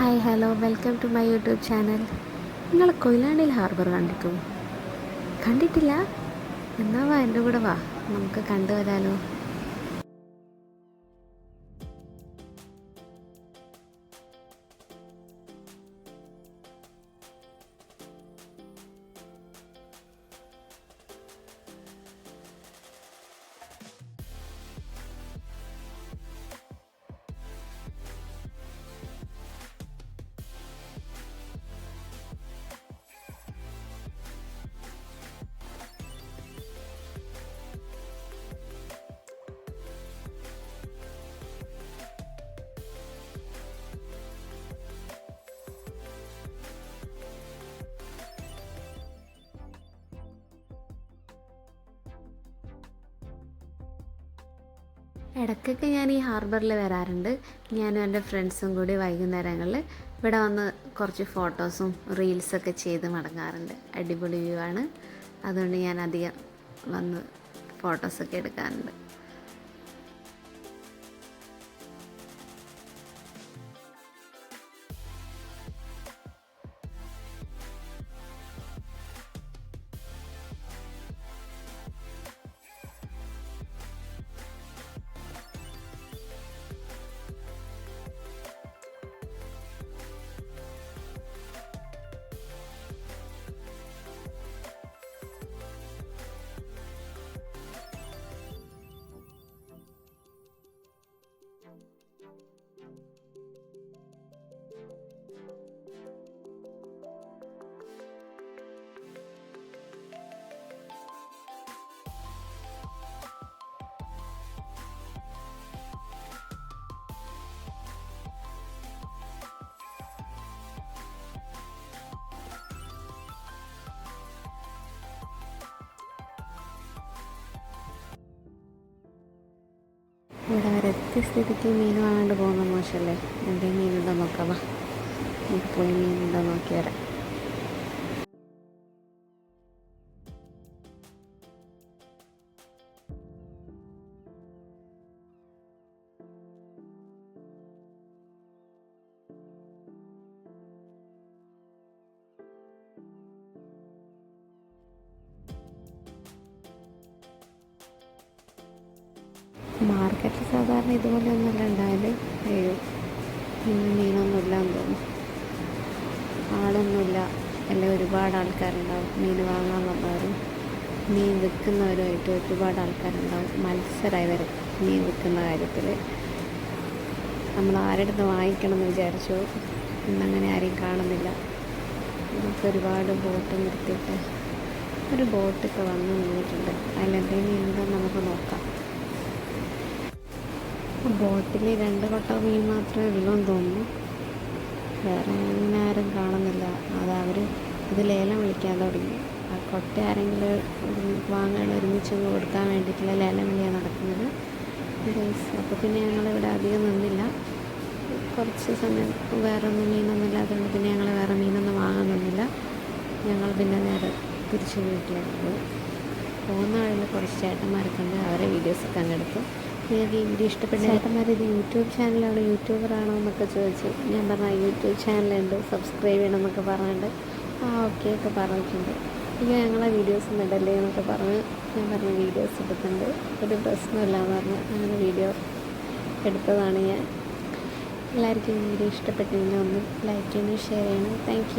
Hi hello. Welcome to my YouTube channel. നിങ്ങൾ കൊയിലാണ്ടിൽ harbour കണ്ടിട്ടു കണ്ടിട്ടില്ല? എന്നാ വാ എന്റെ കൂടെ വാ. നമുക്ക് കണ്ടു വരാലോ ഇടയ്ക്കൊക്കെ ഞാൻ ഈ ഹാർബറിൽ വരാറുണ്ട്. ഞാനും എന്റെ ഫ്രണ്ട്സും കൂടി വൈകുന്നേരങ്ങളിൽ ഇവിടെ വന്ന് കുറച്ച് ഫോട്ടോസും റീൽസൊക്കെ ചെയ്ത് മടങ്ങാറുണ്ട്. അടിപൊളി വ്യൂ ആണ്. അതുകൊണ്ട് ഞാൻ അധികം വന്ന് ഫോട്ടോസൊക്കെ എടുക്കാറുണ്ട്. ഇവിടെ വരെ സ്ഥിതിക്ക് മീൻ വാങ്ങാണ്ട് പോകുന്ന മോശമല്ലേ? എന്തെങ്കിലും മീനുണ്ടോ നോക്കാം. പോയി മീനുണ്ടോ നോക്കി മാർക്കറ്റിൽ സാധാരണ ഇതുപോലെ ഒന്നുമല്ല. ഉണ്ടായാൽ അയ്യോ ഇന്ന് മീനൊന്നുമില്ല എന്ന് തോന്നുന്നു. ആളൊന്നുമില്ല. അല്ലെങ്കിൽ ഒരുപാട് ആൾക്കാരുണ്ടാവും. മീൻ വാങ്ങാൻ വന്നവരും മീൻ വിൽക്കുന്നവരുമായിട്ട് ഒരുപാട് ആൾക്കാരുണ്ടാവും. മത്സരമായി വരും മീൻ വിൽക്കുന്ന കാര്യത്തിൽ നമ്മൾ ആരുടെ വാങ്ങിക്കണം എന്ന് വിചാരിച്ചു? ഇന്നങ്ങനെ ആരെയും കാണുന്നില്ല. നമുക്ക് ഒരുപാട് ബോട്ട് നിർത്തിയിട്ട് ഒരു ബോട്ടൊക്കെ വന്ന് നിന്നിട്ടുണ്ട്. അതിലെന്തെങ്കിലും ഉണ്ടോ നമുക്ക് നോക്കാം. ബോട്ടിൽ രണ്ട് കൊട്ട മീൻ മാത്രമേ ഉള്ളൂ എന്ന് തോന്നുന്നു. വേറെ അങ്ങനെ ആരും കാണുന്നില്ല. അത് അവർ ഇത് ലേലം വിളിക്കാൻ തുടങ്ങി. ആ കൊട്ട ആരെങ്കിലും വാങ്ങാൻ ഒരുമിച്ച് കൊടുക്കാൻ വേണ്ടിയിട്ടുള്ള ലേലം വിളിയാണ് നടക്കുന്നത്. അപ്പോൾ പിന്നെ ഞങ്ങളിവിടെ അധികം നിന്നില്ല. കുറച്ച് സമയം വേറെ ഒന്നും മീനൊന്നും ഇല്ലാത്തതുകൊണ്ട് പിന്നെ ഞങ്ങൾ വേറെ മീനൊന്നും വാങ്ങാൻ നിന്നില്ല. ഞങ്ങൾ പിന്നെ നേരെ തിരിച്ചു വീട്ടിലേക്ക് പോയി. പോകുന്ന വഴിയിൽ കുറച്ച് ചേട്ടന്മാരൊക്കെ ഉണ്ട്. അവരെ വീഡിയോസൊക്കെ എടുത്തു. നിങ്ങൾക്ക് ഈ വീഡിയോ ഇഷ്ടപ്പെട്ട ചേട്ടന്മാർ ഇത് യൂട്യൂബ് ചാനലാണോ? യൂട്യൂബറാണോ എന്നൊക്കെ ചോദിച്ചു ഞാൻ പറഞ്ഞ യൂട്യൂബ് ചാനലുണ്ട് സബ്സ്ക്രൈബ് ചെയ്യണം എന്നൊക്കെ പറഞ്ഞിട്ട് ആ ഓക്കെ ഒക്കെ പറഞ്ഞിട്ടുണ്ട്. ഇല്ല ഞങ്ങളെ വീഡിയോസ് ഇടല്ലേ എന്നൊക്കെ പറഞ്ഞ് ഞാൻ പറഞ്ഞ വീഡിയോസ് എടുക്കുന്നുണ്ട് ഒരു പ്രശ്നമില്ല എന്ന് പറഞ്ഞ് അങ്ങനെ വീഡിയോ എടുത്തതാണ് ഞാൻ. എല്ലാവർക്കും വീഡിയോ ഇഷ്ടപ്പെട്ടെങ്കിൽ ഒന്ന് ലൈക്ക് ചെയ്യണം ഷെയർ ചെയ്യണം. താങ്ക്